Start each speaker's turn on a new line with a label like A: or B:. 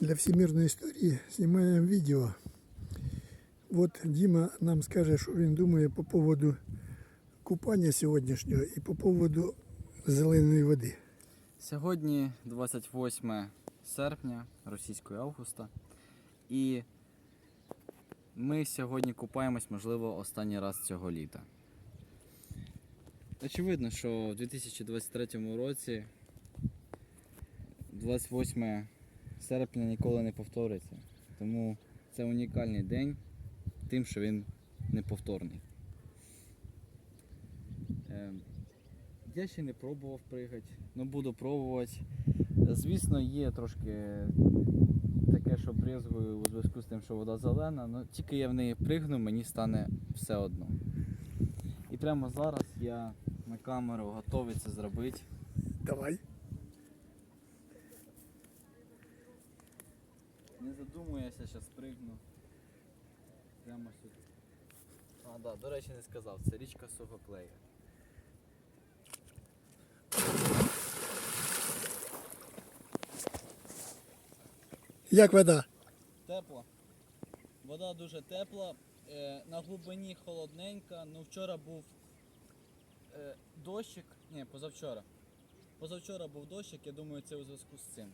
A: для всемирной истории снимаем видео. Вот Дима нам скажет, что він думає по поводу купання сьогоднішнього і по поводу зеленої води.
B: Сьогодні 28 серпня російської августа. І ми сьогодні купаємось, можливо, останній раз цього літа. Очевидно, що в 2023 році 28 серпня ніколи не повториться. Тому це унікальний день тим, що він неповторний. Ем, Я ще не пробував пригати, але буду пробувати. Звісно, є трошки таке, що брезгую у зв'язку з тим, що вода зелена, але тільки я в неї пригну, мені стане все одно. І прямо зараз я на камеру готовий це зробити.
A: Давай.
B: Не задумуюся, зараз пригну. Прямо сюди. А, да, до речі, не сказав, це річка Сухоклея.
A: Як вода?
B: Тепла. Вода дуже тепла. Е, на глибині холодненька. Ну вчора був е, дощик. Ні, позавчора. Позавчора був дощик, я думаю, це у зв'язку з цим.